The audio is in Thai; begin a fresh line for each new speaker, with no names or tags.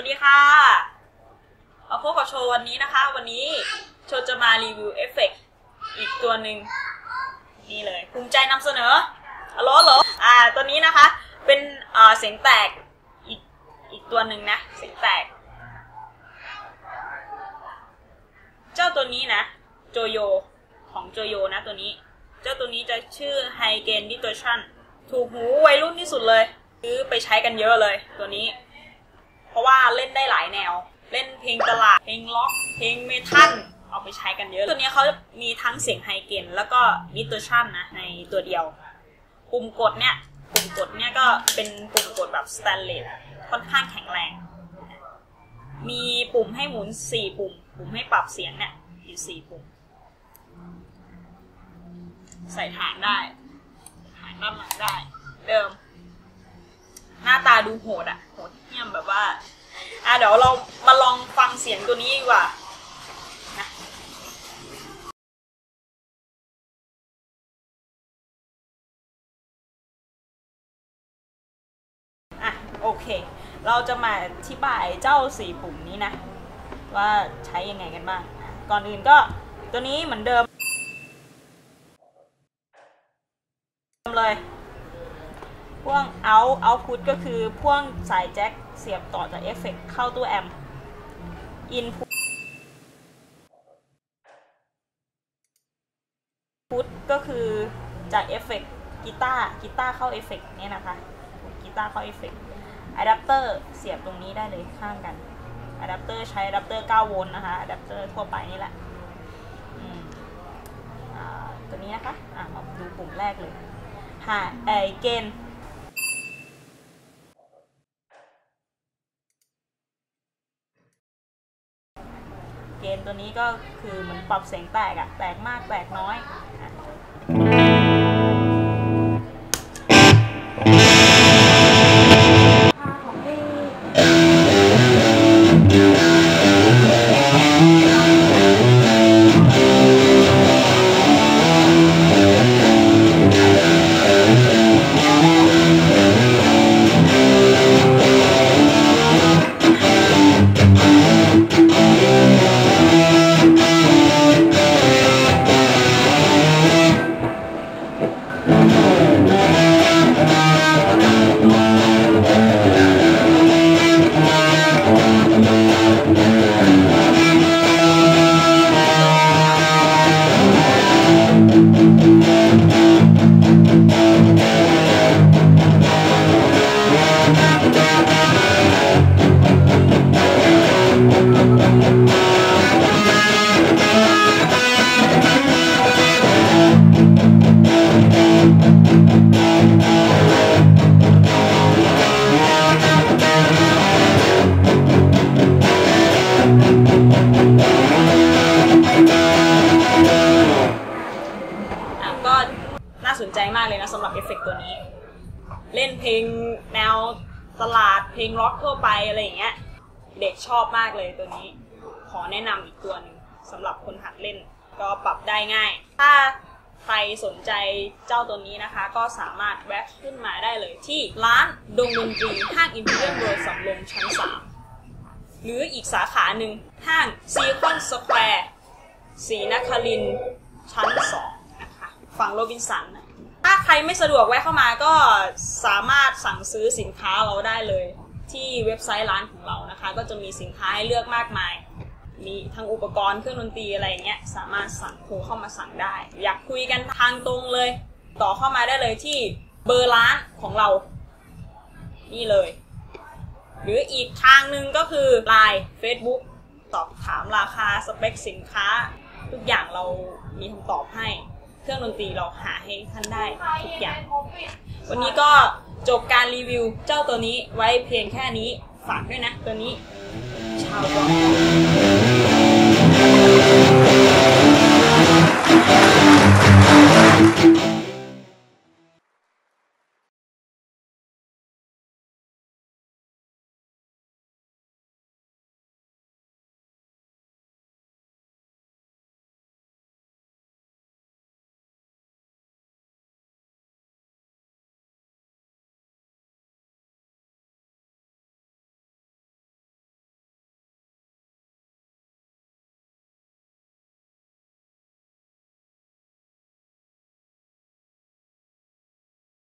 วัสดีค่ะ มาพบกับโชว์วันนี้นะคะ วันนี้โชว์จะมารีวิวเอฟเฟกอีกตัวหนึ่งนี่เลย ภูมิใจนำเสนออล้อเหรออ่า ตัวนี้นะคะ เป็นเสียงแตกอีกอีกตัวหนึ่งนะ เสียงแตก เจ้าตัวนี้นะ โจโย ของโจโยนะตัวนี้ เจ้าตัวนี้จะชื่อไฮเกนดิ d i ชั t i ถูกหูวัยรุ่นที่สุดเลยซื้อไปใช้กันเยอะเลยตัวนี้ ราะว่าเล่นได้หลายแนว เล่นเพลงตลาด เพลงล็อก เพลงเมทัลเอาไปใช้กันเยอะ ตัวนี้เขาจะมีทั้งเสียงไฮเกนแล้วก็ดิสโทชันนะในตัวเดียว ปุ่มกดเนี่ย ปุ่มกดเนี่ยก็เป็นปุ่มกดแบบสแตนเลสค่อนข้างแข็งแรง มีปุ่มให้หมุนสี่ปุ่ม ปุ่มให้ปรับเสียงเนี่ยอยู่สี่ปุ่ม ใส่ฐานได้ฐานด้านหลังได้ เดิม หน้าตาดูโหดอะโหดเหี้ยมแบบว่า อะเดี๋ยวเรามาลองฟังเสียงตัวนี้ดีกว่านะอะโอเค เราจะมาอธิบายเจ้าสี่ปุ่มนี้นะ ว่าใช้ยังไงกันบ้าง ก่อนอื่นก็ตัวนี้เหมือนเดิมเลยพ่วง out output ก็คือพ่วงสายแจ็ค เสียบต่อจากเอฟเฟกเข้าตู้แอมป์ input พุทก็คือจากเอฟเฟกกีตาร์กีตาร์เข้าเอฟเฟกเนี่ยนะคะกีตาร์เข้าเอฟเฟกอะแดปเตอร์เสียบตรงนี้ได้เลยข้างกันอะแดปเตอร์ใช้อะแดปเตอร์ 9 โวลต์นะคะอะแดปเตอร์ทั่วไปนี่แหละตัวนี้นะคะ อะมาดูปุ่มแรกเลย หาไอเกณฑ์ เกณฑ์ตัวนี้ก็คือเหมือนปรับเสียงแตกอะแตกมากแตกน้อย เล่นเพลงแนวตลาดเพลงร็อกทั่วไปอะไรอย่างเงี้ย เด็กชอบมากเลยตัวนี้ ขอแนะนำอีกตัวหนึ่งสำหรับคนหัดเล่นก็ปรับได้ง่าย ถ้าใครสนใจเจ้าตัวนี้นะคะ ก็สามารถแวะขึ้นมาได้เลยที่ร้านดงดนตรีห้าง Imperial World สำโรงชั้น3หรืออีกสาขาหนึ่งห้างซีคอนสแควร์ศรีนครินทร์ชั้น2นะคะฝั่งโรบินสัน ใครไม่สะดวกแวะเข้ามาก็สามารถสั่งซื้อสินค้าเราได้เลย ที่เว็บไซต์ร้านของเรานะคะ ก็จะมีสินค้าให้เลือกมากมาย มีทั้งอุปกรณ์เครื่องดนตรีอะไรอย่างเงี้ยสามารถสั่งโทรเข้ามาสั่งได้ อยากคุยกันทางตรงเลย ต่อเข้ามาได้เลยที่เบอร์ร้านของเรา นี่เลย หรืออีกทางหนึ่งก็คือ Line Facebook สอบถามราคาสเปคสินค้า ทุกอย่างเรามีคำตอบให้ เครื่องดนตรีเราหาให้ท่านได้ทุกอย่าง วันนี้ก็จบการรีวิวเจ้าตัวนี้ไว้เพียงแค่นี้ฝากด้วยนะ ตัวนี้ชาวร็อ